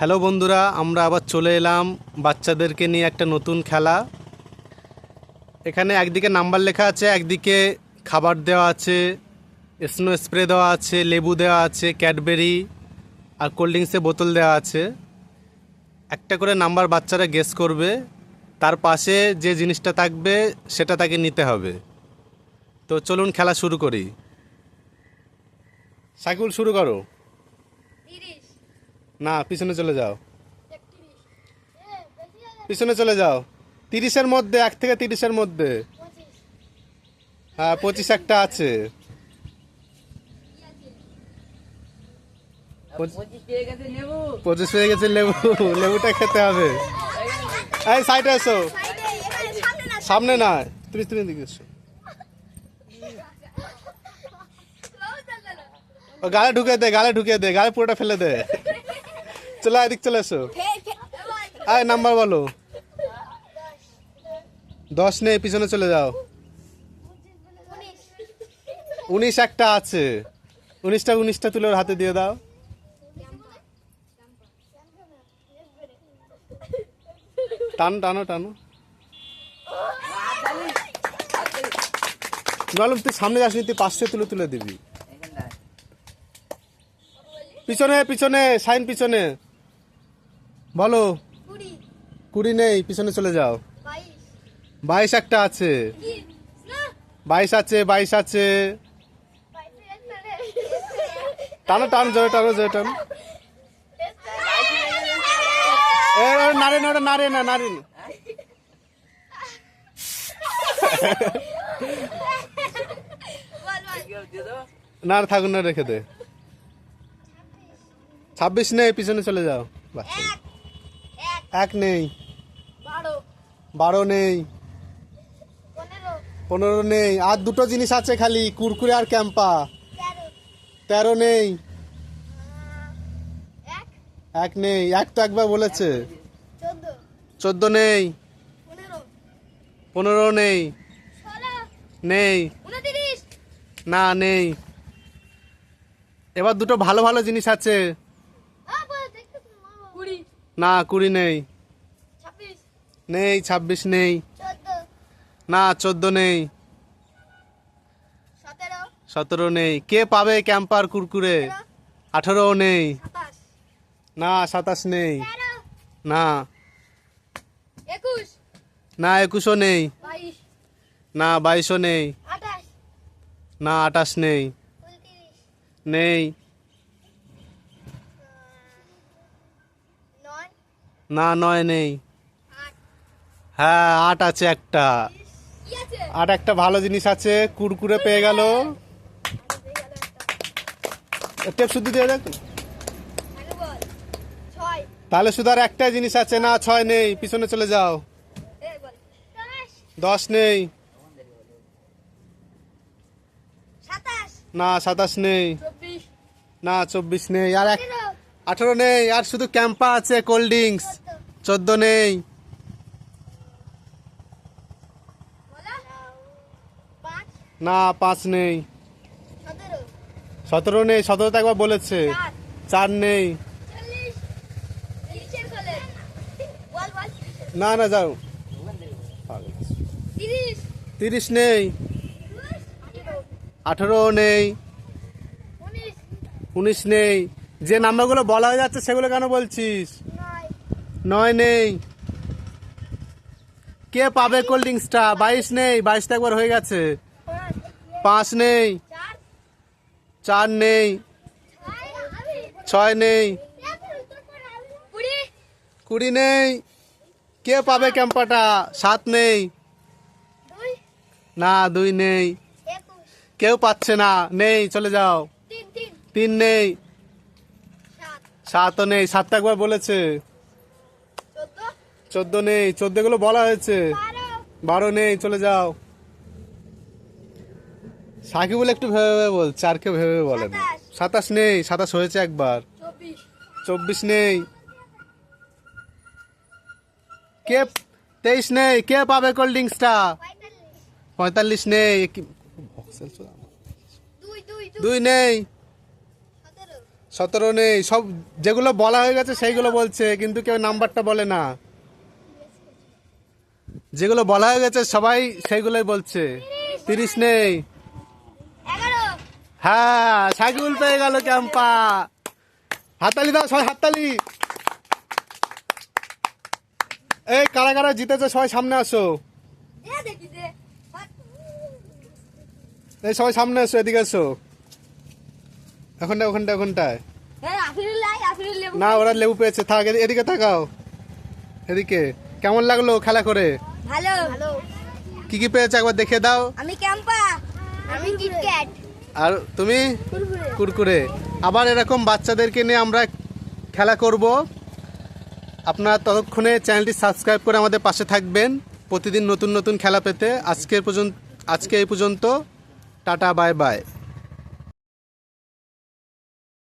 Hello বন্ধুরা, আমরা আবার চলে এলাম বাচ্চাদেরকে নিয়ে একটা নতুন খেলা। এখানে একদিকে নাম্বার লেখা আছে, একদিকে খাবার দেওয়া আছে, স্নো স্প্রে দেওয়া আছে, লেবু দেওয়া আছে, ক্যাডবেরি আর কোল্ড ড্রিঙ্কসের বোতল দেওয়া আছে। একটা করে নাম্বার বাচ্চারা গেস করবে, তার পাশে যে জিনিসটা থাকবে সেটা তাকে নিতে হবে। তো চলুন খেলা শুরু করি। সাইকেল শুরু করো। না পিছনে চলে যাও। পিছনে চলে যাও। তিরিশের মধ্যে এক থেকে তিরিশের মধ্যে। হ্যাঁ পঁচিশ একটা আছে। পঁচিশ- পঁচিশ পেয়ে গেছে হয়ে গেছে লেবু। লেবুটা খেতে হবে। এই সাইডে এসো। সামনে না তুমি তুমি দিকে এসো। ও গালে ঢুকে দে গালে ঢুকে দে গালে পুরোটা ফেলে দে। চলো এদিক চলে এসো। আয়, নাম্বার বলো। দশ নেই পিছনে চলে যাও। উনিশ একটা আছে। উনিশটা উনিশটা তুলে হাতে দিয়ে দাও। টানো টানো টানো। নাহলে তুই সামনে যাসনি, তুই পাশে তুলে তুলে দিবি। পিছনে পিছনে, সাইন পিছনে। বলো। কুড়ি। নেই পিছনে চলে যাও। বাইশ। একটা আছে। বাইশ আছে বাইশ আছে। টানো টানো জোরে টানো জোরে টানো। নারে নারে নারে না নারে না। থাকুন না রেখে দে। ছাব্বিশ নেই পিছনে চলে যাও। বাচ্চা এক নেই। বারো। নেই। পনেরো। নেই। আর দুটো জিনিস আছে খালি কুরকুরে আর ক্যাম্পা। তেরো। নেই। এক? নেই। এক তো একবার বলেছে। চোদ্দ। নেই। পনেরো। নেই। নেই। না নেই। এবার দুটো ভালো ভালো জিনিস আছে। না কুড়ি নেই। নেই ছাব্বিশ নেই। না চোদ্দ নেই। সতেরো। নেই। কে পাবে ক্যাম্পার কুরকুরে? আঠারোও নেই। না সাতাশ নেই। না। না একুশও নেই। না বাইশও নেই। না আটাশ নেই। নেই নয় না নয় নেই। হ্যাঁ আট আছে একটা। আট একটা ভালো জিনিস আছে কুরকুরে পেয়ে গেল। টেপ শুধু দিয়ে দেখ। তাহলে শুধু আর একটা জিনিস আছে না ছয় নেই পিছনে চলে যাও। দশ নেই। না সাতাশ নেই। না চব্বিশ নেই আর এক আঠেরো নেই, আর শুধু ক্যাম্পা আছে, কোল্ড ড্রিঙ্কস। চোদ্দ নেই। না, পাঁচ নেই। সতেরো নেই সতেরো তো একবার বলেছে। চার নেই। না না, যাও। তিরিশ নেই। আঠেরো নেই। উনিশ নেই। যে নাম্বারগুলো বলা হয়ে যাচ্ছে সেগুলো কেন বলছিস? নয় নেই। কে পাবে কোল্ড ড্রিঙ্কসটা বাইশ নেই, বাইশটা একবার হয়ে গেছে। পাঁচ নেই। চার নেই। ছয় নেই। কুড়ি নেই। কে পাবে ক্যাম্পাটা সাত নেই। না, দুই নেই। কেউ পাচ্ছে না। নেই, চলে যাও। তিন তিন তিন নেই। সাতও নেই সাতটা একবার বলেছে। চোদ্দ নেই চোদ্দগুলো বলা হয়েছে। বারো নেই চলে যাও। সাকিবুল একটু ভেবে ভেবে বল চারকে ভেবে ভেবে বলেন সাতাশ। নেই সাতাশ হয়েছে একবার। চব্বিশ। নেই। কে তেইশ নেই কে পাবে কোল্ড ড্রিঙ্কসটা? পঁয়তাল্লিশ। নেই দুই নেই। সতেরো নেই সব যেগুলো বলা হয়ে গেছে সেইগুলো বলছে কিন্তু কেউ নাম্বারটা বলে না। যেগুলো বলা হয়ে গেছে সবাই সেইগুলোই বলছে। তিরিশ নেই। হ্যাঁ সাইকেল পেয়ে গেল ক্যাম্পা। হাততালি দাও সবাই হাততালি। এই কারা কারা জিতেছে সবাই সামনে আসো। এই সবাই সামনে এসো এদিকে এসো এখনটা ওখানটা ওখানটায়। হ্যাঁ না ওরা লেবু পেয়েছে। থাক এদিকে তাকাও। এদিকে। কেমন লাগল খেলা করে? ভালো। ভালো। কি কি পেয়েছে একবার দেখে দাও। আমি ক্যাম্পা। আমি কিটক্যাট। আর তুমি? কুরকুরে। আবার এরকম বাচ্চাদেরকে নিয়ে আমরা খেলা করব। আপনারা ততক্ষণে চ্যানেলটি সাবস্ক্রাইব করে আমাদের পাশে থাকবেন। প্রতিদিন নতুন নতুন খেলা পেতে। আজকের পর্যন্ত আজকে এই পর্যন্ত। Tata bye bye.